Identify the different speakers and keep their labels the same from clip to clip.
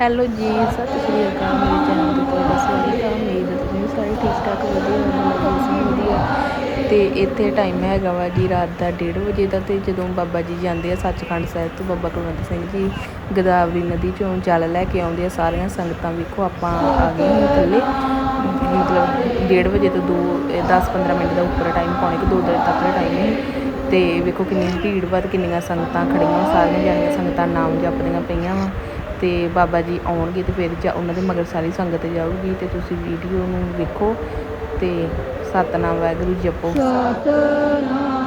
Speaker 1: Hello ਜੀ, ਸਤਿ ਸ਼੍ਰੀ ਅਕਾਲ, ਮੇਰੇ ਚੈਨਲ ਤੇ ਤੁਹਾਡਾ ਸਵਾਗਤ ਹੈ। ਉਮੀਦ ਹੈ ਤੁਸੀਂ ਸਾਰੇ ਠੀਕ ਠਾਕ ਵਧੀਆ ਹੋਵੋਗੇ ਅਸੀਂ ਵੀ ਵਧੀਆ। ਤੇ ਇੱਥੇ ਟਾਈਮ ਹੈਗਾ ਵਾ ਜੀ ਰਾਤ ਦਾ 1:30 ਵਜੇ ਦਾ ਤੇ ਜਦੋਂ ਬਾਬਾ ਜੀ ਜਾਂਦੇ ਆ ਸੱਚਖੰਡ ਸਾਹਿਬ ਤੋਂ ਬਾਬਾ ਕੁਲਵੰਤ ਸਿੰਘ ਜੀ ਗੋਦਾਵਰੀ ਨਦੀ ਚੋਂ ਜਲ ਲੈ ਕੇ ਆਉਂਦੇ ਆ, ਸਾਰੀਆਂ ਸੰਗਤਾਂ ਵੇਖੋ ਆਪਾਂ ਆ ਗਏ ਹਾਂ ਥੱਲੇ। ਮਤਲਬ 1:30 ਵਜੇ ਤੋਂ 2 10-15 ਮਿੰਟ ਦਾ ਉੱਪਰ ਟਾਈਮ ਪੌਣੇ ਕਿ 2 ਵਜੇ ਤੱਕ ਦਾ ਟਾਈਮ ਹੈ। ਤੇ ਵੇਖੋ ਕਿੰਨੀ ਭੀੜ ਵਾ ਕਿੰਨੀਆਂ ਸੰਗਤਾਂ ਖੜੀਆਂ ਸਾਰੀਆਂ ਜਾਣੀਆਂ ਸੰਗਤਾਂ ਨਾਮ ਜਪਦੀਆਂ ਪਈਆਂ ਵਾ। ਤੇ ਬਾਬਾ ਜੀ ਆਉਣਗੇ ਤੇ ਫਿਰ ਜਾ ਉਹਨਾਂ ਦੇ ਮਗਰ ਸਾਰੀ ਸੰਗਤ ਜਾਊਗੀ ਤੇ ਤੁਸੀਂ ਵੀਡੀਓ ਨੂੰ ਵੇਖੋ ਤੇ ਸਤਨਾਮ ਵਾਹਿਗੁਰੂ ਜਪੋ
Speaker 2: ਸਤਨਾਮ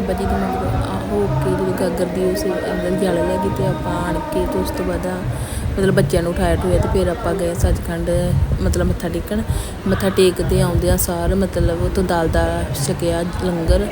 Speaker 1: ਬਾਬਾ ਜੀ ਦੇ ਮੰਦਿਰ ਹੋ ਕੇ ਜਦੋਂ ਗਾਗਰ ਦੀ ਉਸ ਅੰਦਰ ਜਲ ਲੈ ਗਈ ਤੇ ਆਪਾਂ ਆਣ ਕੇ ਤੇ ਉਸ ਤੋਂ ਬਾਅਦ ਮਤਲਬ ਬੱਚਿਆਂ ਨੂੰ ਉਠਾਇਆ ਠੋਇਆ ਤੇ ਫਿਰ ਆਪਾਂ ਗਏ ਸੱਚਖੰਡ, ਮਤਲਬ ਮੱਥਾ ਟੇਕਣ। ਮੱਥਾ ਟੇਕਦੇ ਆਉਂਦਿਆਂ ਸਾਰ, ਮਤਲਬ ਉੱਥੋਂ ਦਾਲ ਦਾ ਛਕਿਆ ਲੰਗਰ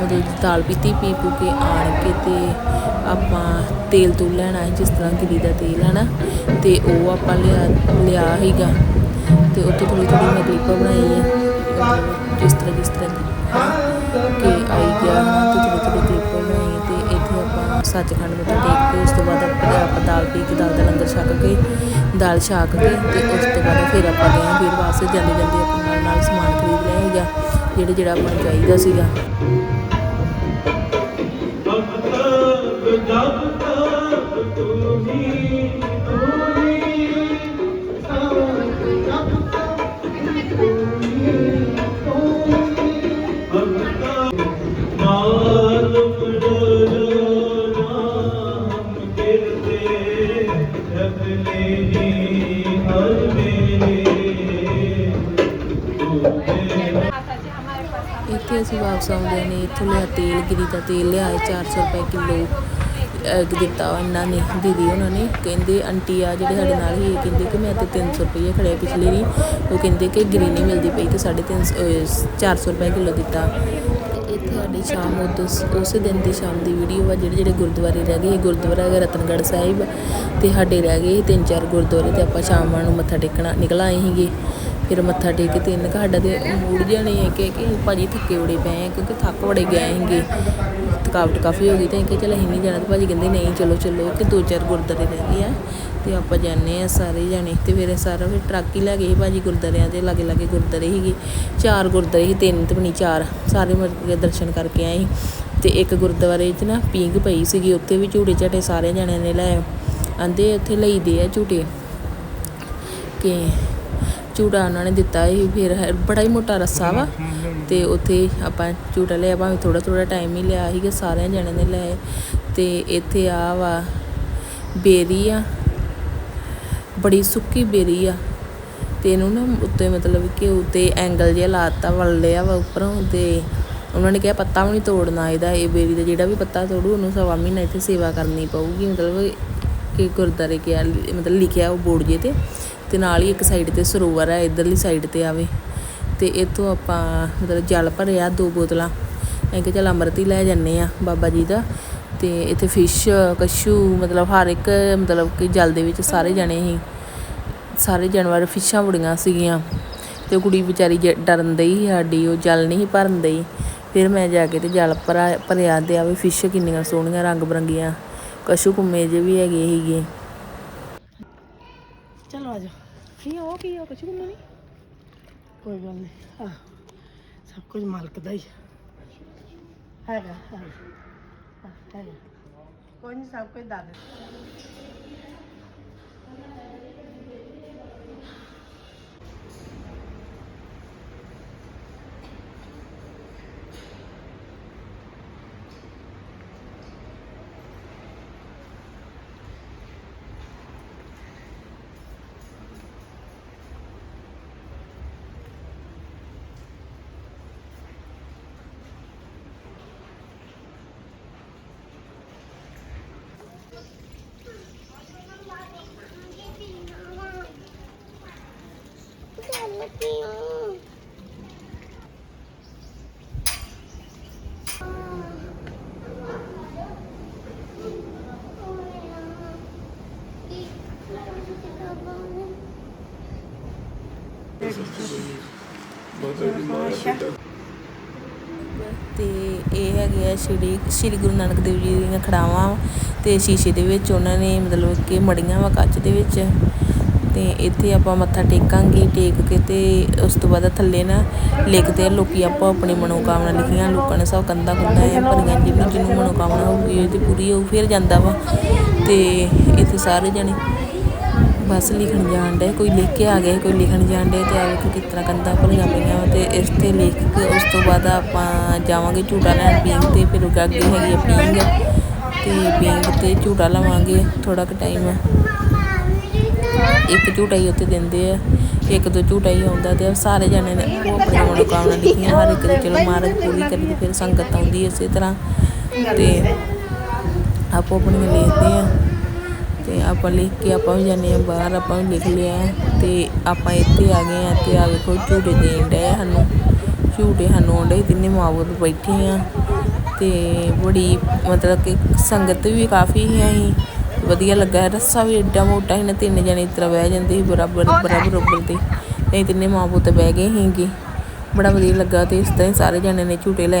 Speaker 1: ਮਤਲਬ ਦਾਲ ਪੀਤੀ, ਪੀ ਪੂ ਕੇ ਆਣ ਕੇ ਤੇ ਆਪਾਂ ਤੇਲ ਤੂਲ ਲੈਣਾ ਜਿਸ ਤਰ੍ਹਾਂ ਗਿਰੀ ਦਾ ਤੇਲ ਹੈ ਨਾ ਤੇ ਉਹ ਆਪਾਂ ਲਿਆ ਲਿਆ ਸੀਗਾ। ਤੇ ਉੱਥੇ ਥੋੜੀ ਥੋੜੀ ਮੈਂ ਕਲਿੱਪ ਬਣਾਈ ਹੈ ਜਿਸ ਤਰ੍ਹਾਂ ਜਿਸ ਤਰ੍ਹਾਂ ਕਿ ਆਈ ਗਿਆ। ਸੱਚਖੰਡ ਮੱਥਾ ਟੇਕ ਕੇ ਉਸ ਤੋਂ ਬਾਅਦ ਆਪਾਂ ਆਪਾਂ ਦਾਲ ਪੀ ਕੇ ਦਾਲ ਦਾ ਲੰਗਰ ਛਕ ਕੇ, ਦਾਲ ਛਕ ਕੇ ਤੇ ਉਸ ਤੋਂ ਬਾਅਦ ਫਿਰ ਆਪਾਂ ਗਏ ਫਿਰ ਵਾਸਤੇ ਜਾਂਦੇ ਜਾਂਦੇ ਆਪਾਂ ਨਾਲ ਨਾਲ ਸਮਾਨ ਖਰੀਦ ਲਿਆ ਸੀਗਾ, ਜਿਹੜਾ ਜਿਹੜਾ ਆਪਾਂ ਨੂੰ ਚਾਹੀਦਾ ਸੀਗਾ।
Speaker 3: ਜਬ
Speaker 1: ਇੱਥੇ ਅਸੀਂ ਵਾਪਸ ਆਉਂਦੇ ਨੇ, ਇੱਥੋਂ ਲਿਆ ਤੇਲ, ਗਿਰੀ ਦਾ ਤੇਲ ਲਿਆ 400 ਰੁਪਏ ਕਿਲੋ ਦਿੱਤਾ ਵਾ ਇਹਨਾਂ ਨੇ, ਦੀਦੀ ਉਹਨਾਂ ਨੇ। ਕਹਿੰਦੇ, ਆਂਟੀ ਆ ਜਿਹੜੇ ਸਾਡੇ ਨਾਲ ਹੀ ਕਹਿੰਦੇ ਕਿ ਮੈਂ ਤੇ 300 ਰੁਪਏ ਖੜਿਆ ਪਿਛਲੇ ਰੀ ਉਹ ਕਹਿੰਦੇ ਕਿ ਗਿਰੀ ਨਹੀਂ ਮਿਲਦੀ ਪਈ ਤੇ 350 400 ਰੁਪਏ ਕਿਲੋ ਦਿੱਤਾ। ਇੱਥੇ ਸਾਡੀ ਸ਼ਾਮ ਉਦੋਂ, ਉਸੇ ਦਿਨ ਦੀ ਸ਼ਾਮ ਦੀ ਵੀਡੀਓ ਆ ਜਿਹੜੇ ਜਿਹੜੇ ਗੁਰਦੁਆਰੇ ਰਹਿ ਗਏ ਗੁਰਦੁਆਰਾ ਹੈਗਾ ਰਤਨਗੜ੍ਹ ਸਾਹਿਬ। ਤੇ ਸਾਡੇ ਰਹਿ ਗਏ ਤਿੰਨ ਚਾਰ ਗੁਰਦੁਆਰੇ ਤੇ ਆਪਾਂ ਸ਼ਾਮ ਨੂੰ ਮੱਥਾ ਟੇਕਣਾ, ਨਿਕਲ ਆਏ ਸੀਗੇ। ਫਿਰ ਮੱਥਾ ਟੇਕ ਕੇ ਤਿੰਨ ਸਾਡਾ ਤੇ ਮੂਡ ਜਿਹਾ ਨਹੀਂ ਹੈ ਕਿ ਕਿ ਭਾਜੀ ਥੱਕੇ ਬੜੇ ਪਏ ਆ, ਕਿਉਂਕਿ ਥੱਕ ਬੜੇ ਗਏ ਸੀਗੇ। ਥਕਾਵਟ ਕਾਫੀ ਹੋ ਗਈ ਤੇ ਕਿ ਚਲ ਅਸੀਂ ਨਹੀਂ ਜਾਣਾ ਤੇ ਭਾਜੀ ਕਹਿੰਦੇ ਨਹੀਂ, ਚਲੋ ਚਲੋ ਕਿ ਦੋ ਚਾਰ ਗੁਰਦੁਆਰੇ ਰਹਿ ਗਏ ਆ ਤੇ ਆਪਾਂ ਜਾਂਦੇ ਆ ਸਾਰੇ ਜਾਣੇ। ਤੇ ਫਿਰ ਸਾਰਾ ਫਿਰ ਟਰੱਕ ਹੀ ਲੈ ਗਏ ਸੀ ਭਾਜੀ ਗੁਰਦੁਆਰਿਆਂ ਦੇ ਲਾਗੇ ਲਾਗੇ ਗੁਰਦੁਆਰੇ ਸੀਗੇ। ਚਾਰ ਗੁਰਦੁਆਰੇ ਸੀ, ਤਿੰਨ ਤੇ ਬਣੀ ਚਾਰ। ਸਾਰੇ ਮਤਲਬ ਕਿ ਦਰਸ਼ਨ ਕਰਕੇ ਆਏ ਸੀ। ਤੇ ਇੱਕ ਗੁਰਦੁਆਰੇ 'ਚ ਨਾ ਪੀਂਘ ਪਈ ਸੀਗੀ, ਉੱਥੇ ਵੀ ਝੂਟੇ ਝਾਟੇ ਸਾਰੇ ਜਣਿਆਂ ਨੇ ਲੈ ਆਂਦੇ ਉੱਥੇ ਲਈਦੇ ਆ ਝੂਟੇ। ਕਿ ਝੂਟਾ ਉਹਨਾਂ ਨੇ ਦਿੱਤਾ ਸੀ, ਫਿਰ ਹੈ- ਬੜਾ ਹੀ ਮੋਟਾ ਰੱਸਾ ਵਾ। ਤੇ ਉੱਥੇ ਆਪਾਂ ਝੂਟਾ ਲਿਆ, ਭਾਵੇਂ ਥੋੜਾ ਥੋੜਾ ਟਾਈਮ ਹੀ ਲਿਆ ਸੀਗਾ, ਸਾਰਿਆਂ ਜਣਿਆਂ ਨੇ ਲਏ ਤੇ ਇੱਥੇ ਆ ਵਾ, ਬੇਰੀ ਆ, ਬੜੀ ਸੁੱਕੀ ਬੇਰੀ ਆ। ਤੇ ਇਹਨੂੰ ਨਾ ਉੱਤੇ ਮਤਲਬ ਕਿ ਉੱਤੇ ਐਂਗਲ ਜਿਹਾ ਲਾਤਾ ਵੱਲ ਲਿਆ ਵਾ ਉੱਪਰੋਂ। ਤੇ ਉਹਨਾਂ ਨੇ ਕਿਹਾ ਪੱਤਾ ਵੀ ਨਹੀਂ ਤੋੜਨਾ ਇਹਦਾ, ਇਹ ਬੇਰੀ ਦਾ ਜਿਹੜਾ ਵੀ ਪੱਤਾ ਤੋੜੂ, ਉਹਨੂੰ ਸਵਾ ਮਹੀਨਾ ਇੱਥੇ ਸੇਵਾ ਕਰਨੀ ਪਊਗੀ। ਮਤਲਬ ਕਿ ਗੁਰਦਾਰੇ ਕਿਹਾ ਮਤਲਬ ਲਿਖਿਆ ਉਹ ਬੋਰਡ ਜੇ ਤੇ। ਤੇ ਨਾਲ ਹੀ ਇੱਕ ਸਾਈਡ ਤੇ ਸਰੋਵਰ ਹੈ ਇਧਰਲੀ ਸਾਈਡ ਤੇ ਆਵੇ ਤੇ ਇੱਥੋਂ ਆਪਾਂ ਮਤਲਬ ਜਲ ਭਰਿਆ ਦੋ ਬੋਤਲਾਂ। ਮੈਂ ਕਿਹਾ ਚੱਲ ਅੰਮ੍ਰਿਤ ਹੀ ਲੈ ਜੰਨੇ ਆ ਬਾਬਾ ਜੀ ਦਾ। ਤੇ ਇੱਥੇ ਫਿਸ਼ ਕਸ਼ੂ, ਮਤਲਬ ਹਰ ਇੱਕ ਮਤਲਬ ਕਿ ਜਲ ਦੇ ਵਿੱਚ ਸਾਰੇ ਜਣੇ ਸੀ। ਸਾਰੇ ਜਾਨਵਰ ਫਿਸ਼ਾਂ ਬੁੜੀਆਂ ਸੀਗੀਆਂ। ਤੇ ਕੁੜੀ ਵਿਚਾਰੀ ਜ- ਡਰਨ ਦਈ ਸੀ ਸਾਡੀ, ਉਹ ਜਲ ਨਹੀਂ ਸੀ ਭਰਨ ਦਈ ਫਿਰ ਮੈਂ ਜਾ ਕੇ ਤੇ ਜਲ ਭਰਾ, ਭਰਿਆ ਤੇ ਆਵੇ ਫਿਸ਼ ਕਿੰਨੀਆਂ ਸੋਹਣੀਆਂ, ਰੰਗ ਬਰੰਗੀਆਂ। ਕਛੂ ਕੁੰਮੇ ਜੇ ਵੀ ਹੈਗੇ ਸੀਗੇ।
Speaker 2: ਚਲੋ ਆ ਜਾ
Speaker 1: ਉਹ ਕੀ ਉਹ ਕਛੂ ਕੁੰਮੇ ਨਹੀਂ।
Speaker 2: ਕੋਈ ਗੱਲ ਨਹੀਂ ਆਹ, ਸਭ ਕੁਝ ਮਾਲਕ ਦਾ ਹੀ ਹੈਗਾ ਹੈਗਾ ਹੈਗਾ। ਕੋਈ ਨਹੀਂ ਸਭ ਕੁਝ ਦੱਸ ਦੇ
Speaker 1: ਤੇ ਇਹ ਹੈਗੇ ਆ ਸ਼੍ਰੀ ਸ਼੍ਰੀ ਗੁਰੂ ਨਾਨਕ ਦੇਵ ਜੀ ਦੀਆਂ ਖੜਾਵਾਂ ਤੇ ਸ਼ੀਸ਼ੇ ਦੇ ਵਿੱਚ ਉਹਨਾਂ ਨੇ ਮਤਲਬ ਕਿ ਮੜੀਆਂ ਵਾ ਕੱਚ ਦੇ ਵਿੱਚ। ਤੇ ਇੱਥੇ ਆਪਾਂ ਮੱਥਾ ਟੇਕਾਂਗੇ, ਟੇਕ ਕੇ ਤੇ ਉਸ ਤੋਂ ਬਾਅਦ ਥੱਲੇ ਨਾ ਲਿਖਦੇ ਆ ਲੋਕੀ ਆਪਾਂ ਆਪਣੀ ਮਨੋਕਾਮਨਾ ਲਿਖੀਆਂ, ਲੋਕਾਂ ਨੇ ਸਭ ਕੰਦਾ ਕੰਦਾ ਹੈ ਭਰੀਆਂ ਜਿਹਨੂੰ ਜਿਹਨੂੰ ਮਨੋਕਾਮਨਾ ਹੋਊਗੀ ਉਹ ਤੇ ਪੂਰੀ ਹੋਊ ਫਿਰ ਜਾਂਦਾ ਵਾ ਤੇ ਇੱਥੇ ਸਾਰੇ ਜਣੇ ਬਸ ਲਿਖਣ ਜਾਣ ਡੇ ਕੋਈ ਲਿਖ ਕੇ ਆ ਗਿਆ, ਕੋਈ ਲਿਖਣ ਜਾਣ ਡੇ ਤੇ ਆ ਵੇਖੋ ਕਿਸ ਤਰ੍ਹਾਂ ਕੰਦਾ ਭਰੀਆਂ ਪਈਆਂ ਵਾ ਤੇ ਇਸ ਤੇ ਲਿਖ ਕੇ ਉਸ ਤੋਂ ਬਾਅਦ ਆਪਾਂ ਜਾਵਾਂਗੇ ਝੂਟਾ ਲੈਣ ਪੀਂਗ ਤੇ ਫਿਰ ਉਹ ਅੱਗੇ ਹੈਗੀ ਆ ਪੀਂਗ ਤੇ ਪੀਂਗ ਤੇ ਝੂਟਾ ਲਵਾਂਗੇ ਥੋੜਾ ਕੁ ਟਾਈਮ ਹੈ ਇੱਕ ਝੂਟਾ ਹੀ ਉੱਥੇ ਦਿੰਦੇ ਆ, ਇੱਕ ਦੋ ਝੂਟਾ ਹੀ ਆਉਂਦਾ ਤੇ ਸਾਰੇ ਜਣੇ ਨੇ ਉਹ ਆਪਣੀ ਮਨੋਕਾਮਨਾ ਲਿਖੀਆਂ ਹਰ ਇੱਕ ਦੀ ਚਲੋ ਮਹਾਰਾਜ ਪੂਰੀ ਕਰੀ ਤੇ ਫਿਰ ਸੰਗਤ ਆਉਂਦੀ ਇਸੇ ਤਰ੍ਹਾਂ ਤੇ ਆਪੋ ਆਪਣੀਆਂ ਲਿਖਦੇ ਆ ਤੇ ਆਪਾਂ ਲਿਖ ਕੇ ਆਪਾਂ ਵੀ ਜਾਂਦੇ ਆ ਬਾਹਰ, ਆਪਾਂ ਵੀ ਲਿਖ ਲਿਆ ਤੇ ਆਪਾਂ ਇੱਥੇ ਆ ਗਏ ਆ ਤੇ ਆ ਵੇਖੋ ਝੂਟੇ ਦੇਣ ਡਏ ਸਾਨੂੰ। ਝੂਟੇ ਸਾਨੂੰ ਆਉਂਦੇ ਤਿੰਨੇ ਮਾਵਤ ਬੈਠੇ ਆ ਤੇ ਬੜੀ ਮਤਲਬ ਕਿ ਸੰਗਤ ਵੀ ਕਾਫੀ ਹੈ ਅਸੀਂ। ਵਧੀਆ ਲੱਗਾ। ਰੱਸਾ ਵੀ ਏਡਾ ਮੋਟਾ ਸੀ ਨਾ ਤਿੰਨ ਜਣੇ ਇਸ ਤਰ੍ਹਾਂ ਬਹਿ ਜਾਂਦੇ ਸੀ ਬਰਾਬਰ ਬਰਾਬਰ ਬਰਾਬਰ ਤੇ। ਅਸੀਂ ਤਿੰਨੇ ਮਾਂ ਪੁੱਤ ਬਹਿ ਗਏ ਸੀਗੇ। ਬੜਾ ਵਧੀਆ ਲੱਗਾ ਤੇ ਇਸ ਤਰ੍ਹਾਂ ਹੀ ਸਾਰੇ ਜਣੇ ਨੇ ਝੂਟੇ ਲੈ।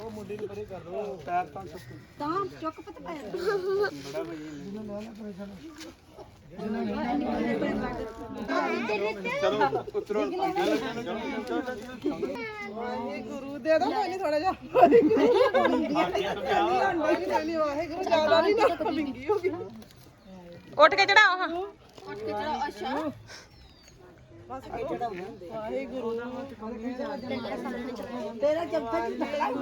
Speaker 3: ਇਹ ਵੱਜਣਗੇ ਨਾਲੇ ਆਣ ਕੇ ਲੈ ਜਾਾਂਗੇ ਤੇ
Speaker 2: ਗੁਰੂ ਦੇ ਦੋ ਕੋਈ ਨਹੀਂ ਥੋੜਾ ਜਿਹਾ ਵਾਹਿਗੁਰੂ ਜ਼ਿਆਦਾ ਨਹੀਂ ਨਾ ਵਿੰਗੀ ਹੋ ਗਈ
Speaker 1: ਉੱਠ ਕੇ ਚੜਾਓ ਹਾਂ
Speaker 2: ਵਾਹਿਗੁਰੂ
Speaker 1: ਕੀ ਫਤਿਹ
Speaker 2: ਵਧੀਆ ਦਰਸ
Speaker 1: ਗੁਰਦੁਆਰਾ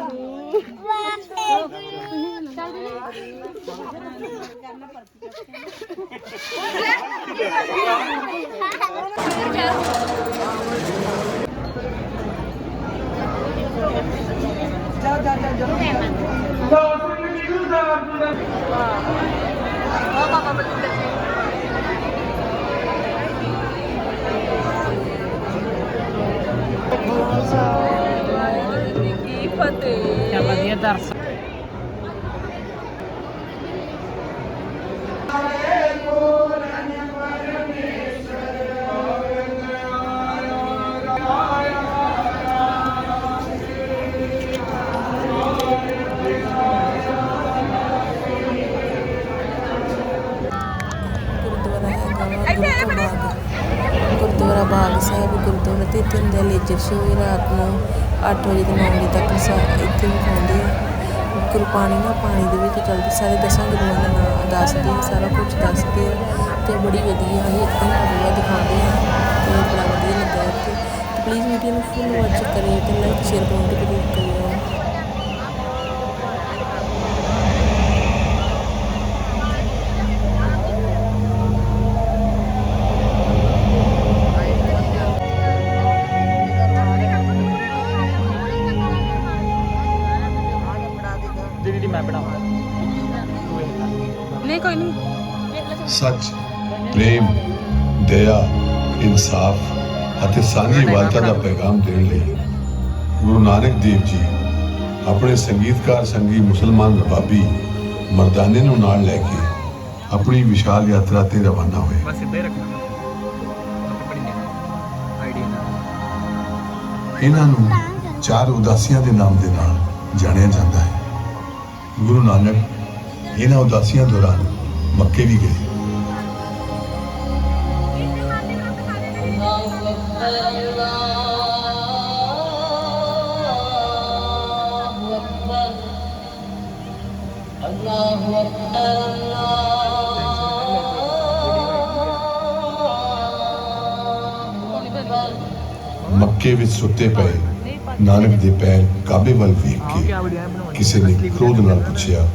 Speaker 1: ਹੈਗਾ ਵਾ ਗੁਰੂ ਕਾ ਬਾਗ ਗੁਰਦੁਆਰਾ ਬਾਗ ਸਾਹਿਬ ਗੁਰਦੁਆਰਾ ਤੇ ਇੱਥੇ ਹੁੰਦਾ ਲੇਜਰ ਸ਼ੋਅ ਵੀ ਰਾਤ ਨੂੰ ਅੱਠ ਵਜੇ ਤੋਂ ਨੌ ਵਜੇ ਤੱਕ ਸਾ ਇੱਥੇ ਵਿਖਾਉਂਦੇ ਆ। ਗੁਰਬਾਣੀ ਨਾ ਪਾਣੀ ਦੇ ਵਿੱਚ ਚੱਲਦੀ। ਸਾਰੇ ਦਸਾਂ ਗੁਰੂਆਂ ਦਾ ਨਾਮ ਦੱਸਦੇ ਆ, ਸਾਰਾ ਕੁਝ ਦੱਸਦੇ ਆ ਤੇ ਬੜੀ ਵਧੀਆ ਹੈ ਇੱਕ ਦਿਨ ਦਿਖਾਉਂਦੇ ਆ ਤੇ ਬੜਾ ਵਧੀਆ ਲੱਗਾ ਇੱਥੇ। ਪਲੀਜ਼ ਵੀਡੀਓ ਨੂੰ ਫੁੱਲ ਵਾਚ ਕਰਿਓ ਤੇ ਲਾਈਕ ਸ਼ੇਅਰ ਕਮੈਂਟ ਕਰਿਓ।
Speaker 4: ਸੱਚ ਪ੍ਰੇਮ ਦਇਆ ਇਨਸਾਫ ਅਤੇ ਸਾਂਝੀਵਾਲਤਾ ਦਾ ਪੈਗਾਮ ਦੇਣ ਲਈ ਗੁਰੂ ਨਾਨਕ ਦੇਵ ਜੀ ਆਪਣੇ ਸੰਗੀਤਕਾਰ ਸੰਗੀ ਮੁਸਲਮਾਨ ਰਬਾਬੀ ਮਰਦਾਨੇ ਨੂੰ ਨਾਲ ਲੈ ਕੇ ਆਪਣੀ ਵਿਸ਼ਾਲ ਯਾਤਰਾ ਤੇ ਰਵਾਨਾ ਹੋਏ।
Speaker 3: ਬਸ ਹੀ ਰੱਖਣਾ।
Speaker 4: ਇਹਨਾਂ ਨੂੰ ਚਾਰ ਉਦਾਸੀਆਂ ਦੇ ਨਾਮ ਦੇ ਨਾਲ ਜਾਣਿਆ ਜਾਂਦਾ ਹੈ। ਗੁਰੂ ਨਾਨਕ ਇਹਨਾਂ ਉਦਾਸੀਆਂ ਦੌਰਾਨ ਮੱਕੇ ਵੀ ਗਏ। ਮੱਕੇ ਵਿੱਚ ਸੁੱਤੇ ਪਏ, ਨਾਨਕ ਦੇ ਪੈਰ ਕਾਬੇ ਵੱਲ ਵੇਖ ਕੇ ਕਿਸੇ ਨੇ ਕ੍ਰੋਧ ਨਾਲ ਪੁੱਛਿਆ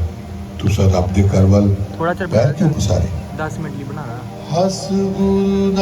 Speaker 4: ਤੁਸੀਂ ਰੱਬ ਦੇ ਘਰ ਵੱਲ
Speaker 3: ਥੋੜਾ ਚਿਰ
Speaker 4: ਪੈਰ ਕਿਉਂ ਪਸਾਰੇ
Speaker 3: 10 ਮਿੰਟ ਲਈ ਬਣਾਣਾ
Speaker 4: ਹਸ ਗੁਰੂ